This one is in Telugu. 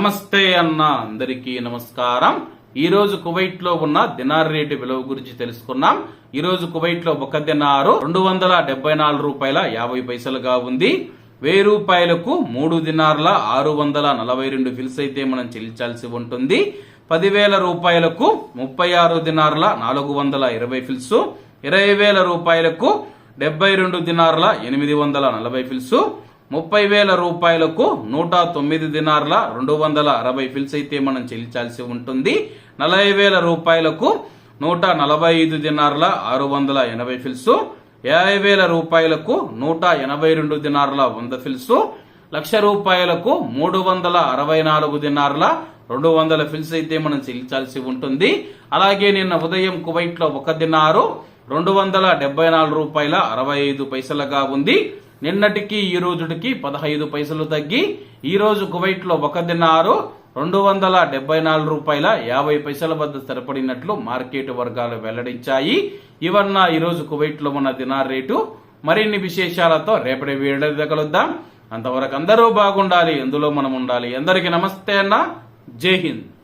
నమస్తే అన్న అందరికీ నమస్కారం. ఈ రోజు కువైట్లో ఉన్న దినార్ రేటు విలువ గురించి తెలుసుకున్నాం. ఈ రోజు కువైట్లో ఒక దినారు రెండు వందల డెబ్బై నాలుగు రూపాయల యాభై పైసలుగా ఉంది. వెయ్యి రూపాయలకు మూడు దినార్ల ఆరు వందల నలభై రెండు ఫిల్స్ అయితే మనం చెల్లించాల్సి ఉంటుంది. పదివేల రూపాయలకు ముప్పై ఆరు దినార్ల నాలుగు వందల ఇరవై ఫిల్స్. ఇరవై వేల రూపాయలకు డెబ్బై రెండు దినార్ల ఎనిమిది వందల నలభై ఫిల్స్. ముప్పై వేల రూపాయలకు నూట తొమ్మిది దినార్ల రెండు వందల అరవై ఫిల్స్ అయితే మనం చెల్లించాల్సి ఉంటుంది. నలభై వేల రూపాయలకు నూట నలభై ఐదు దినార్ల ఆరు వందల ఎనభై ఫిల్స్. యాభై వేల రూపాయలకు నూట ఎనభై రెండు దినార్ల వంద ఫిల్స్. లక్ష రూపాయలకు మూడు వందల అరవై నాలుగు దినార్ల రెండు వందల ఫిల్స్ అయితే మనం చెల్లించాల్సి ఉంటుంది. అలాగే నిన్న ఉదయం కువైట్లో ఒక దినారు రెండు వందల డెబ్బై నాలుగు రూపాయల అరవై ఐదు పైసలుగా ఉంది. నిన్నటికి ఈ రోజుటికి పదహైదు పైసలు తగ్గి ఈ రోజు కువైట్లో ఒక దినారు రెండు వందల డెబ్బై నాలుగు రూపాయల యాభై పైసల వద్ద స్థిరపడినట్లు మార్కెట్ వర్గాలు వెల్లడించాయి. ఇవన్న ఈ రోజు కువైట్లో ఉన్న దినార్ రేటు. మరిన్ని విశేషాలతో రేపటి వీడియో కలుద్దాం. అంతవరకు అందరూ బాగుండాలి. ఎందులో మనం ఉండాలి. అందరికీ నమస్తే అన్న. జై హింద్.